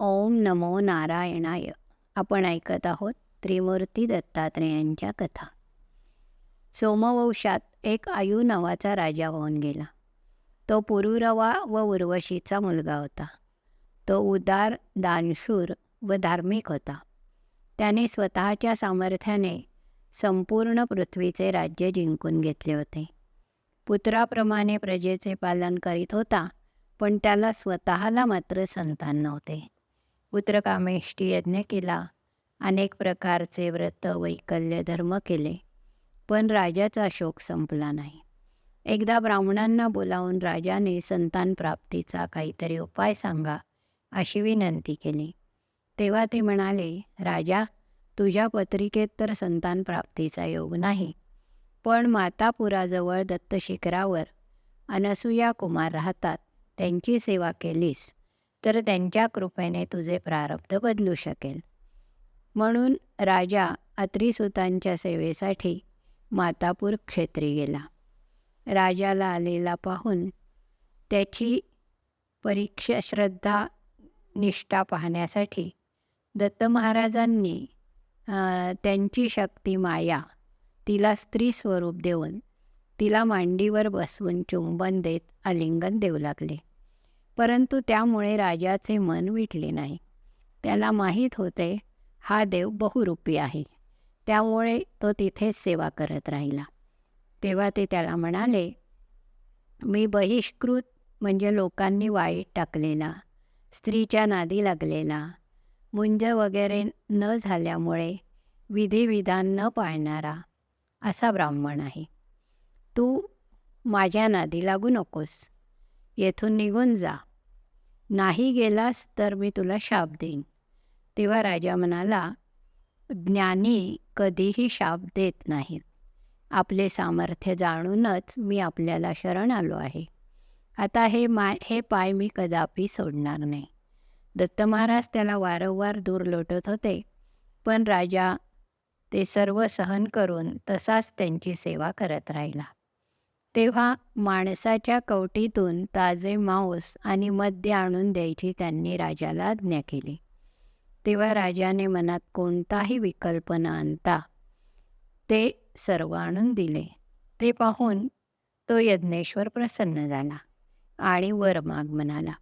ओम नमो नारायणाय. आपण ऐकत आहोत त्रिमूर्ती दत्तात्रेयांच्या कथा. सोमवंशात एक आयु नावाचा राजा होऊन गेला. तो पुरुरवा व उर्वशीचा मुलगा होता. तो उदार दानशूर व धार्मिक होता. त्याने स्वतःच्या सामर्थ्याने संपूर्ण पृथ्वीचे राज्य जिंकून घेतले होते. पुत्राप्रमाणे प्रजेचे पालन करीत होता पण त्याला स्वतःला मात्र संतान नव्हते. पुत्रकामेष्टी यज्ञ केला. अनेक प्रकारचे व्रत वैकल्य धर्म केले. पण राजाचा शोक संपला नाही. एकदा ब्राह्मणांना बोलावून राजाने संतान प्राप्तीचा काहीतरी उपाय सांगा अशी विनंती केली. तेव्हा ते म्हणाले राजा तुझ्या पत्रिकेत तर संतान प्राप्तीचा योग नाही. पण मातापुराजवळ दत्तशिखरावर अनसुया कुमार राहतात. त्यांची सेवा केलीस. तर त्यांच्या कृपेने तुझे प्रारब्ध बदलू शकेल. म्हणून राजा अत्रिसुतांच्या सेवेसाठी मातापूर क्षेत्री गेला. राजाला आलेला पाहून त्याची परीक्षा श्रद्धा निष्ठा पाहण्यासाठी दत्त महाराजांनी त्यांची शक्ती माया तिला स्त्री स्वरूप देऊन तिला मांडीवर बसवून चुंबन देत आलिंगन देऊ लागले. परंतु त्यामुळे राजाचे मन विटले नाही. त्याला माहीत होते हा देव बहुरूपी आहे. त्यामुळे तो तिथेच सेवा करत राहिला. तेव्हा ते त्याला म्हणाले मी बहिष्कृत म्हणजे लोकांनी वाईट टाकलेला स्त्रीच्या नादी लागलेला मुंज वगैरे न झाल्यामुळे विधिविधान न पाळणारा असा ब्राह्मण आहे. तू माझ्या नादी लागू नकोस. येथून निघून जा. नाही गेलास तर मी तुला शाप देईन. तेव्हा राजा म्हणाला ज्ञानी कधीही शाप देत नाहीत. आपले सामर्थ्य जाणूनच मी आपल्याला शरण आलो आहे. आता हे माय हे पाय मी कदापि सोडणार नाही. दत्त महाराज त्याला वारंवार दूर लोटत होते पण राजा ते सर्व सहन करून तसाच त्यांची सेवा करत राहिला. तेव्हा माणसाच्या कवटीतून ताजे मांस आणि मद्य आणून द्यायची त्यांनी राजाला आज्ञा केली. तेव्हा राजाने मनात कोणताही विकल्प न आणता ते सर्व आणून दिले. ते पाहून तो यज्ञेश्वर प्रसन्न झाला आणि वर माग म्हणाला.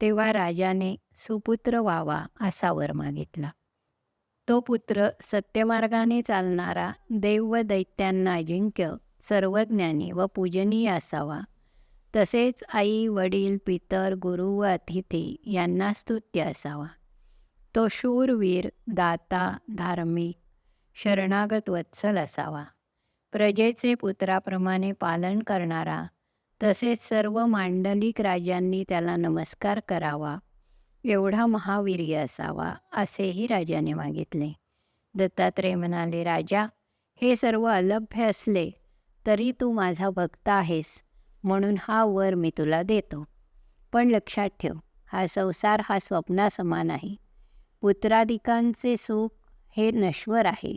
तेव्हा राजाने सुपुत्र व्हावा असा वर मागितला. तो पुत्र सत्यमार्गाने चालणारा देव व दैत्यांना अजिंक्य सर्वज्ञानी व पूजनीय असावा. तसेच आई वडील पितर गुरु व अतिथी यांना स्तुत्य असावा. तो शूरवीर दाता धार्मिक शरणागत वत्सल असावा. प्रजेचे पुत्राप्रमाणे पालन करणारा तसेच सर्व मांडलिक राजांनी त्याला नमस्कार करावा. एवढा महावीर्य असावा असेही राजाने मागितले. दत्तात्रय म्हणाले राजा हे सर्व अलभ्य असले तरी तू माझा भक्त आहेस म्हणून हा वर मी तुला देतो. पण लक्षात ठेव हा संसार हा स्वप्नासमान आहे. पुत्राधिकांचे सुख हे नश्वर आहे.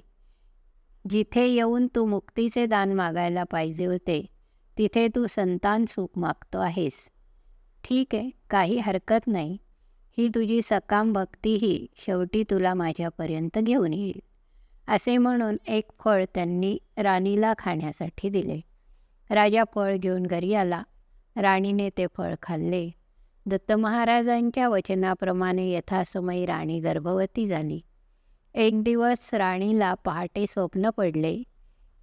जिथे येऊन तू मुक्तीचे दान मागायला पाहिजे होते तिथे तू संतान सुख मागतो आहेस. ठीक आहे काही हरकत नाही. ही तुझी सकाम भक्तीही शेवटी तुला माझ्यापर्यंत घेऊन येईल. असे म्हणून एक फळ त्यांनी राणीला खाण्यासाठी दिले. राजा फळ घेऊन घरी आला. राणीने ते फळ खाल्ले. दत्त महाराजांच्या वचनाप्रमाणे यथासमयी राणी गर्भवती झाली. एक दिवस राणीला पहाटे स्वप्न पडले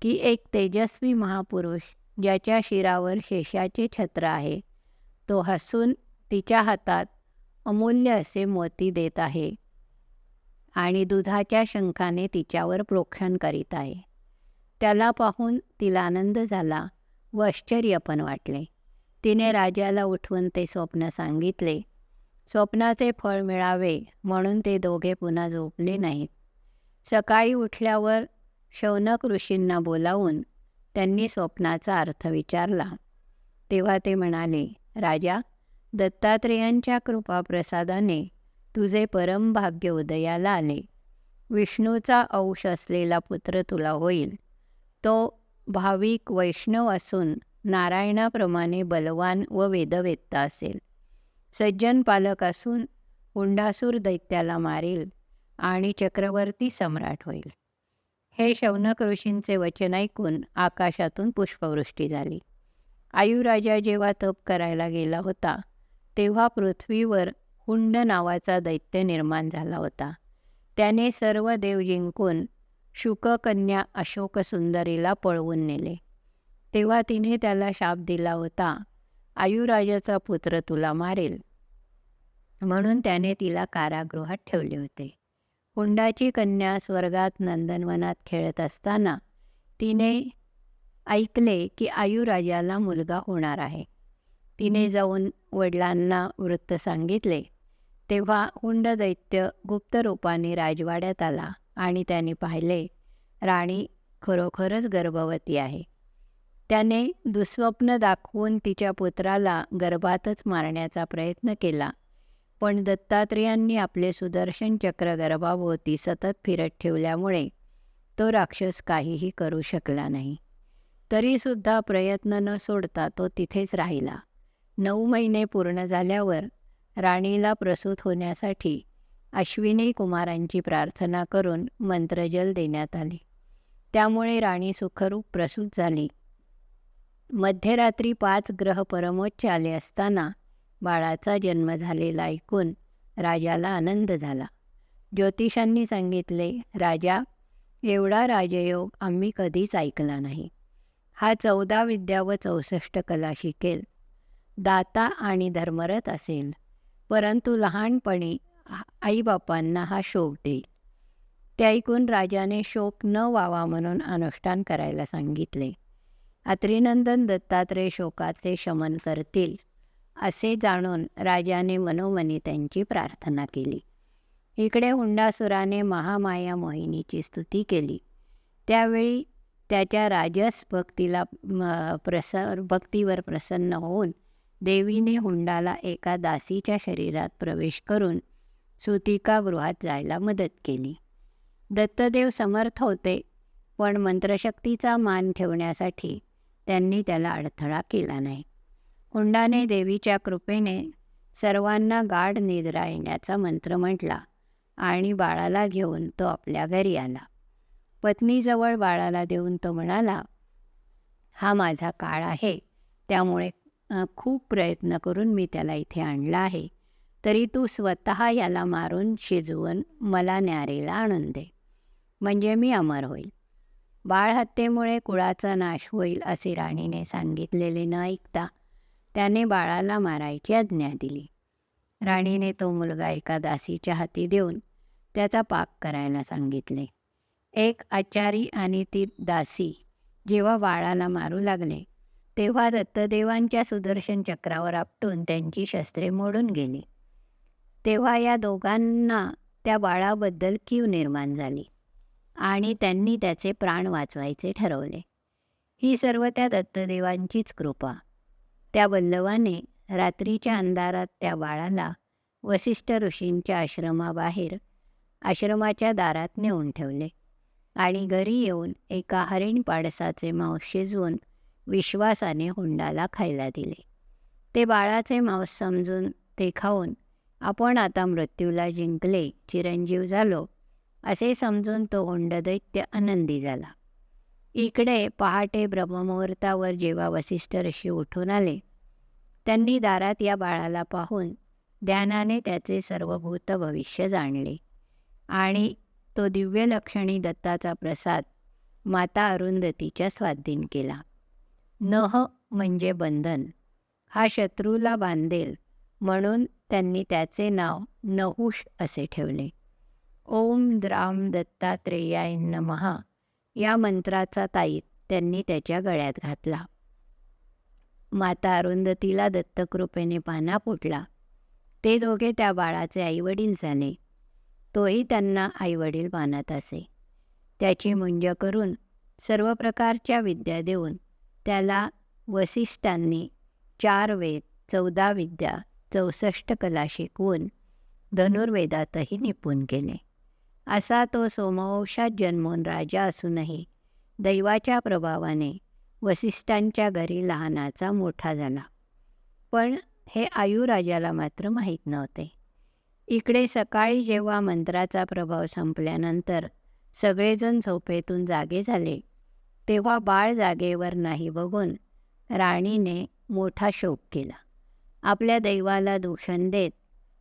की एक तेजस्वी महापुरुष ज्याच्या शिरावर शेषाचे छत्र आहे तो हसून तिच्या हातात अमूल्य असे मोती देत आहे. आणि दुधाच्या शंखाने तिच्यावर प्रोक्षण करीत आहे. त्याला पाहून तिला आनंद झाला व आश्चर्य पण वाटले. तिने राजाला उठवून ते स्वप्न सांगितले. स्वप्नाचे फळ मिळावे म्हणून ते दोघे पुन्हा झोपले नाहीत. सकाळी उठल्यावर शौनक ऋषींना बोलावून त्यांनी स्वप्नाचा अर्थ विचारला. तेव्हा ते म्हणाले राजा दत्तात्रेयांच्या कृपाप्रसादाने तुझे परम भाग्य उदयाला आले. विष्णूचा अंश असलेला पुत्र तुला होईल. तो भाविक वैष्णव असून नारायणाप्रमाणे बलवान व वेदवेत्ता असेल. सज्जन पालक असून हुंडासूर दैत्याला मारेल आणि चक्रवर्ती सम्राट होईल. हे शौनक ऋषींचे वचन ऐकून आकाशातून पुष्पवृष्टी झाली. आयुराजा जेव्हा तप करायला गेला होता तेव्हा पृथ्वीवर हुंड नावाचा दैत्य निर्माण झाला होता. त्याने सर्व देव जिंकून शुककन्या अशोकसुंदरीला पळवून नेले. तेव्हा तिने त्याला शाप दिला होता. आयुराजाचा पुत्र तुला मारेल. म्हणून त्याने तिला कारागृहात ठेवले होते. हुंडाची कन्या स्वर्गात नंदनवनात खेळत असताना तिने ऐकले की आयुराजाला मुलगा होणार आहे. तिने जाऊन वडिलांना वृत्त सांगितले. तेव्हा हुंड दैत्य गुप्त रूपाने राजवाड्यात आला आणि त्याने पाहिले राणी खरोखरच गर्भवती आहे. त्याने दुःस्वप्न दाखवून तिच्या पुत्राला गर्भातच मारण्याचा प्रयत्न केला. पण दत्तात्रेयांनी आपले सुदर्शन चक्र गर्भाभोवती सतत फिरत ठेवल्यामुळे तो राक्षस काहीही करू शकला नाही. तरीसुद्धा प्रयत्न न सोडता तो तिथेच राहिला. नऊ महिने पूर्ण झाल्यावर राणीला प्रसूत होण्यासाठी अश्विनी कुमारांची प्रार्थना करून मंत्रजल देण्यात आले. त्यामुळे राणी सुखरूप प्रसूत झाली. मध्यरात्री पाच ग्रह परमोच्च आले असताना बाळाचा जन्म झालेला ऐकून राजाला आनंद झाला. ज्योतिषांनी सांगितले राजा एवढा राजयोग आम्ही कधीच ऐकला नाही. हा चौदा विद्या व चौसष्ट कला शिकेल. दाता आणि धर्मरथ असेल. परंतु लहानपणी आईबापांना हा शोक देईल ते ऐकून राजाने शोक न व्हावा म्हणून अनुष्ठान करायला सांगितले. अत्रिनंदन दत्तात्रय शोकाचे शमन करतील असे जाणून राजाने मनोमनी त्यांची प्रार्थना केली. इकडे हुंडासुराने महामाया मोहिनीची स्तुती केली. त्यावेळी त्याच्या राजस भक्तीला प्रस भक्तीवर प्रसन्न होऊन देवीने हुंडाला एका दासीच्या शरीरात प्रवेश करून सुतिकागृहात जायला मदत केली. दत्तदेव समर्थ होते पण मंत्रशक्तीचा मान ठेवण्यासाठी त्यांनी त्याला अडथळा केला नाही. हुंडाने देवीच्या कृपेने सर्वांना गाढ निद्रा येण्याचा मंत्र म्हटला आणि बाळाला घेऊन तो आपल्या घरी आला. पत्नीजवळ बाळाला देऊन तो म्हणाला हा माझा काळ आहे त्यामुळे खूप प्रयत्न करून मी त्याला इथे आणला आहे. तरी तू स्वतः याला मारून शिजवून मला न्यारेला आणून दे. म्हणजे मी अमर होईल. बाळ हत्येमुळे कुळाचा नाश होईल असे राणीने सांगितलेले न ऐकता त्याने बाळाला मारायची आज्ञा दिली. राणीने तो मुलगा एका दासीच्या हाती देऊन त्याचा पाक करायला सांगितले. एक आचारी आणि ती दासी जेव्हा बाळाला मारू लागले तेव्हा दत्तदेवांच्या सुदर्शन चक्रावर आपटून त्यांची शस्त्रे मोडून गेली. तेव्हा या दोघांना त्या बाळाबद्दल कीव निर्माण झाली आणि त्यांनी त्याचे प्राण वाचवायचे ठरवले. ही सर्व त्या दत्तदेवांचीच कृपा. त्या वल्लवाने रात्रीच्या अंधारात त्या बाळाला वसिष्ठ ऋषींच्या आश्रमाबाहेर आश्रमाच्या दारात नेऊन ठेवले आणि घरी येऊन एका हरिण पाडसाचे मांस शिजवून विश्वासाने हुंडाला खायला दिले. ते बाळाचे मांस समजून ते खाऊन आपण आता मृत्यूला जिंकले चिरंजीव झालो असे समजून तो हुंडदैत्य आनंदी झाला. इकडे पहाटे ब्रह्ममुहूर्तावर जेव्हा वसिष्ठ ऋषी उठून आले त्यांनी दारात या बाळाला पाहून ध्यानाने त्याचे सर्वभूत भविष्य जाणले आणि तो दिव्यलक्षणी दत्ताचा प्रसाद माता अरुंधतीच्या स्वाधीन केला. नह म्हणजे बंधन. हा शत्रूला बांधेल म्हणून त्यांनी त्याचे नाव नहुष असे ठेवले. ओम द्राम दत्तात्रेयाय नमहा या मंत्राचा ताईत त्यांनी त्याच्या गळ्यात घातला. माता अरुंधतीला दत्तकृपेने पाना फुटला ते दोघे त्या बाळाचे आईवडील झाले. तोही त्यांना आईवडील मानत असे. त्याची मुंज करून सर्व प्रकारच्या विद्या देऊन त्याला वसिष्ठांनी चार वेद चौदा विद्या चौसष्ट कला शिकवून धनुर्वेदातही निपुण केले. असा तो सोमवंशात जन्मून राजा असूनही दैवाच्या प्रभावाने वसिष्ठांच्या घरी लहानाचा मोठा झाला. पण हे आयुराजाला मात्र माहीत नव्हते. इकडे सकाळी जेव्हा मंत्राचा प्रभाव संपल्यानंतर सगळेजण झोपेतून जागे झाले तेव्हा बाळ जागेवर नाही बघून राणीने मोठा शोक केला. आपल्या दैवाला दूषण देत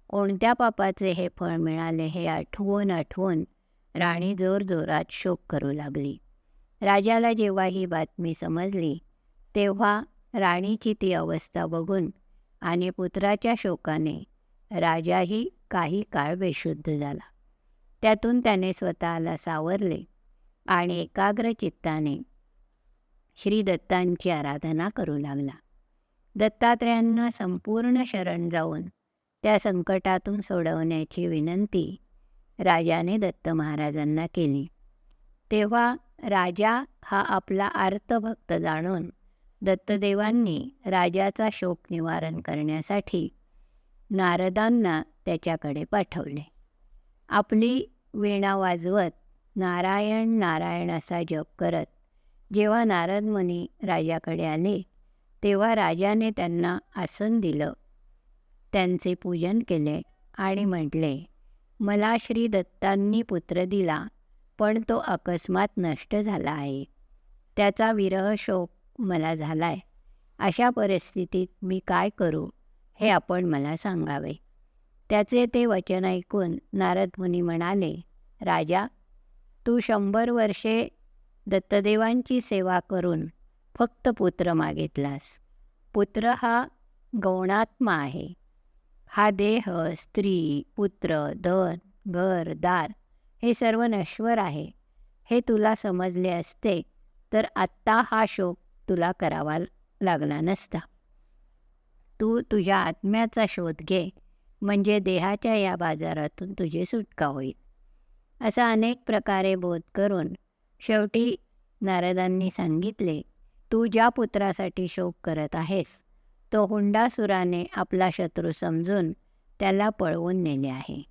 कोणत्या पापाचे हे फळ मिळाले हे आठवून आठवून राणी जोरजोरात शोक करू लागली. राजाला जेव्हा ही बातमी समजली तेव्हा राणीची ती अवस्था बघून आणि पुत्राच्या शोकाने राजाही काही काळ बेशुद्ध झाला. त्यातून त्याने स्वतःला सावरले आणि एकाग्र चित्ताने श्री दत्तांची आराधना करू लागला. दत्तात्रयांना संपूर्ण शरण जाऊन त्या संकटातून सोडवण्याची विनंती राजाने दत्त महाराजांना केली. तेव्हा राजा हा आपला आर्तभक्त जाणून दत्तदेवांनी राजाचा शोक निवारण करण्यासाठी नारदांना त्याच्याकडे पाठवले. आपली वीणा वाजवत नारायण नारायण असा जप करत जेव्हा नारद मुनी राजाकडे आले तेव्हा राजाने त्यांना आसन दिलं. त्यांचे पूजन केले आणि म्हटले मला श्री दत्तांनी पुत्र दिला पण तो अकस्मात नष्ट झाला आहे. त्याचा विरह शोक मला झालाय. अशा परिस्थितीत मी काय करू हे आपण मला सांगावे. त्याचे ते वचन ऐकून नारद मुनी म्हणाले राजा तू शंभर वर्षे दत्तदेवांची सेवा करून फक्त पुत्र मागितलास. पुत्र हा गौणात्मा आहे. हा देह स्त्री पुत्र धन घर दार हे सर्व नश्वर आहे. हे तुला समजले असते तर आत्ता हा शोक तुला करावा लागला नसता. तू तुझ्या आत्म्याचा शोध घे म्हणजे देहाच्या या बाजारातून तुझी सुटका होईल. असा अनेक प्रकारे बोध करून शेवटी नारदांनी सांगितले तू ज्या पुत्रासाठी शोक करत आहेस तो हुंडासुराने आपला शत्रू समजून त्याला पळवून नेले आहे.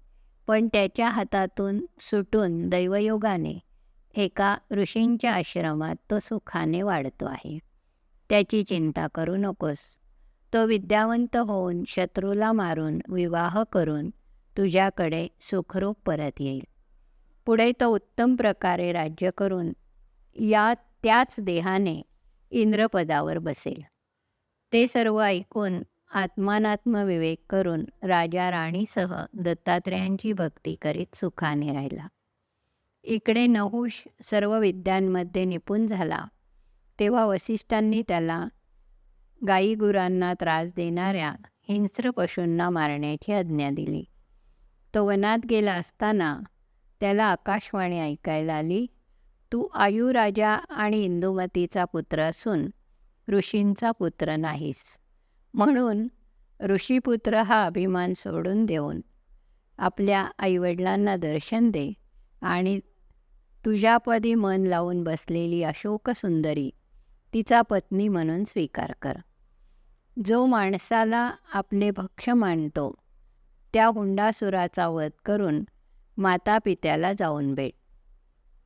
पण त्याच्या हातातून सुटून दैवयोगाने एका ऋषींच्या आश्रमात तो सुखाने वाढतो आहे. त्याची चिंता करू नकोस. तो विद्यावंत होऊन शत्रूला मारून विवाह करून तुझ्याकडे सुखरूप परत येईल. पुढे तो उत्तम प्रकारे राज्य करून या त्याच देहाने इंद्रपदावर बसेल. ते सर्व ऐकून आत्मानात्म विवेक करून राजा राणीसह दत्तात्रयांची भक्ती करीत सुखाने राहिला. इकडे नहुष सर्व विद्यांमध्ये निपुण झाला. तेव्हा वसिष्ठांनी त्याला गाईगुरांना त्रास देणाऱ्या हिंस्र पशूंना मारण्याची आज्ञा दिली. तो वनात गेला असताना त्याला आकाशवाणी ऐकायला आली. तू आयुराजा आणि इंदुमतीचा पुत्र असून ऋषींचा पुत्र नाहीस. म्हणून ऋषीपुत्र हा अभिमान सोडून देऊन आपल्या आईवडिलांना दर्शन दे आणि तुझ्यापदी मन लावून बसलेली अशोकसुंदरी तिचा पत्नी म्हणून स्वीकार कर. जो माणसाला आपले भक्ष मानतो त्या हुंडासुराचा वध करून माता पित्याला जाऊन भेट.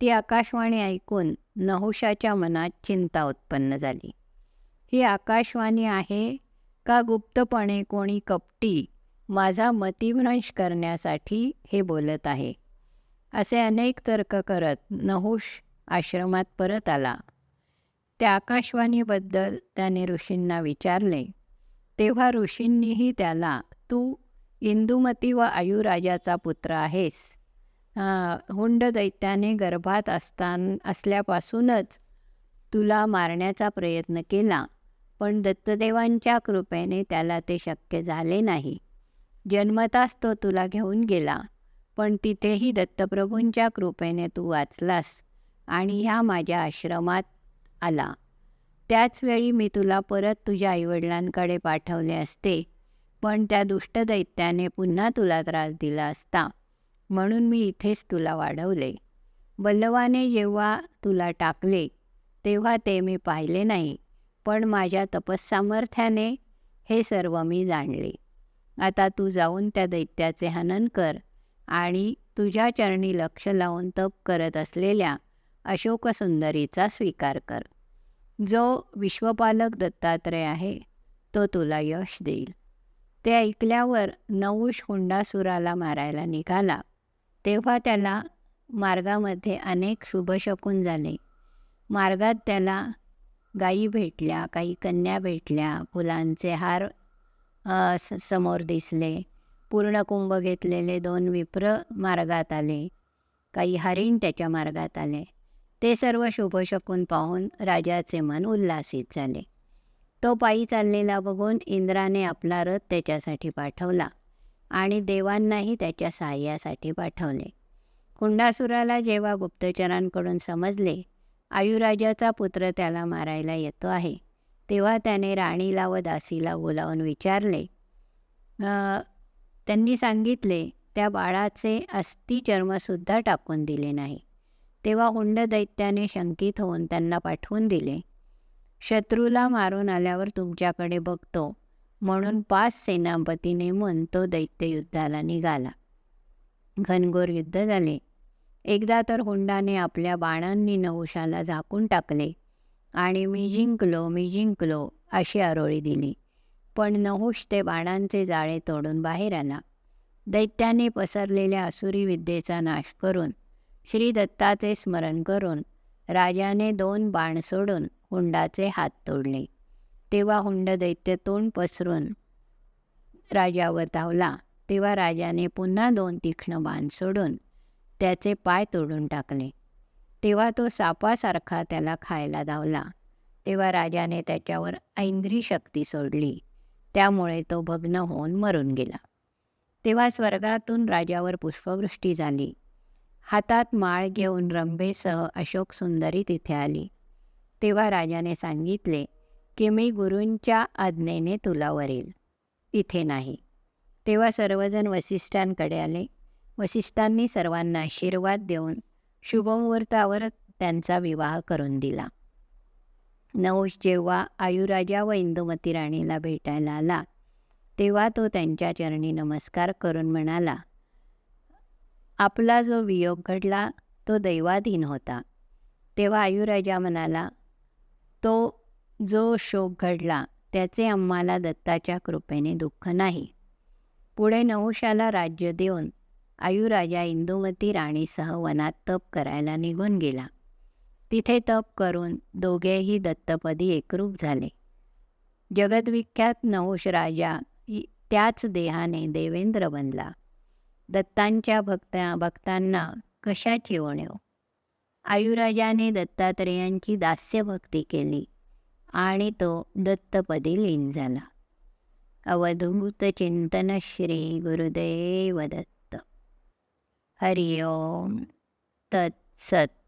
ती आकाशवाणी ऐकून नहुषाच्या मनात चिंता उत्पन्न झाली. ही आकाशवाणी आहे का गुप्तपणे कोणी कपटी माझा मतिभ्रंश करण्यासाठी हे बोलत आहे? असे अनेक तर्क करत नहुष आश्रमात परत आला. त्या आकाशवाणीबद्दल त्याने ऋषींना विचारले तेव्हा ऋषींनीही त्याला तू इंदुमती व आयुराजाचा पुत्र आहेस. हुंड दैत्याने गर्भात असतान असल्यापासूनच तुला मारण्याचा प्रयत्न केला पण दत्तदेवांच्या कृपेने त्याला ते शक्य झाले नाही. जन्मताच तो तुला घेऊन गेला पण तिथेही दत्तप्रभूंच्या कृपेने तू वाचलास आणि ह्या माझ्या आश्रमात आला. त्याचवेळी मी तुला परत तुझ्या आईवडिलांकडे पाठवले असते पण त्या दुष्ट दैत्याने पुन्हा तुला त्रास दिला असता. म्हणून मी इथेच तुला वाढवले. बल्लवाने जेव्हा तुला टाकले तेव्हा ते मी पाहिले नाही पण माझ्या तपस्सामर्थ्याने हे सर्व मी जाणले. आता तू जाऊन त्या दैत्याचे हनन कर आणि तुझ्या चरणी लक्ष लावून तप करत असलेल्या अशोकसुंदरीचा स्वीकार कर. जो विश्वपालक दत्तात्रय आहे तो तुला यश देईल. ते ऐकल्यावर नहुष हुंडासुराला मारायला निघाला. तेव्हा त्याला मार्गामध्ये अनेक शुभशकून झाले. मार्गात त्याला गायी भेटल्या काही कन्या भेटल्या फुलांचे हार स- समोर दिसले. पूर्ण कुंभ घेतलेले दोन विप्र मार्गात आले. काही हरिण त्याच्या मार्गात आले. ते सर्व शुभशकून पाहून राजाचे मन उल्हासित झाले. तो पायी चाललेला बघून इंद्राने आपला रथ त्याच्यासाठी पाठवला. आणि देवांनाही त्याच्या सहाय्यासाठी पाठवले. कुंडासुराला जेव्हा गुप्तचरांकडून समजले आयुराजाचा पुत्र त्याला मारायला येतो आहे तेव्हा त्याने राणीला व दासीला बोलावून विचारले त्यांनी सांगितले त्या बाळाचे अस्थिचर्मसुद्धा टाकून दिले नाही. तेव्हा हुंड दैत्याने शंकित होऊन त्यांना पाठवून दिले शत्रूला मारून आल्यावर तुमच्याकडे बघतो म्हणून पाच सेनापती नेमून तो दैत्य युद्धाला निघाला. घनघोर युद्ध झाले. एकदा तर हुंडाने आपल्या बाणांनी नहुषाला झाकून टाकले आणि मी जिंकलो मी जिंकलो अशी आरोळी दिली. पण नहुष ते बाणांचे जाळे तोडून बाहेर आला. दैत्याने पसरलेल्या असुरी विद्येचा नाश करून श्री दत्ताचे स्मरण करून राजाने दोन बाण सोडून हुंडाचे हात तोडले. तेव्हा हुंड दैत्य तोंड पसरून राजावर धावला. तेव्हा राजाने पुन्हा दोन तीक्ष्ण बाण सोडून त्याचे पाय तोडून टाकले. तेव्हा तो सापासारखा त्याला खायला धावला. तेव्हा राजाने त्याच्यावर ऐंद्री शक्ती सोडली. त्यामुळे तो भग्न होऊन मरून गेला. तेव्हा स्वर्गातून राजावर पुष्पवृष्टी झाली. हातात माळ घेऊन रंभेसह अशोक सुंदरी तिथे आली. तेव्हा राजाने सांगितले की मी गुरूंच्या आज्ञेने तुला वरील. इथे नाही. तेव्हा सर्वजण वसिष्ठांकडे आले. वसिष्ठांनी सर्वांना आशीर्वाद देऊन शुभमुहूर्तावर त्यांचा विवाह करून दिला. नवश जेव्हा आयुराजा व इंदुमती राणीला भेटायला आला तेव्हा तो त्यांच्या चरणी नमस्कार करून म्हणाला आपला जो वियोग घडला तो दैवाधीन होता. तेव्हा आयुराजा म्हणाला तो जो शोक घडला त्याचे आम्हाला दत्ताच्या कृपेने दुःख नाही. पुढे नहुषाला राज्य देऊन आयुराजा इंदुमती राणीसह वनात तप करायला निघून गेला. तिथे तप करून दोघेही दत्तपदी एकरूप झाले. जगद्विख्यात नहुष राजा त्याच देहाने देवेंद्र बनला. दत्तांच्या भक्ता भक्तांना कशाची ओणीव आयुराजाने दत्तात्रेयांची दास्यभक्ती केली. आणि तो दत्तपदी लीन झाला. अवधूत चिंतन श्री गुरुदेव दत्त. हरिओम. तत्सत.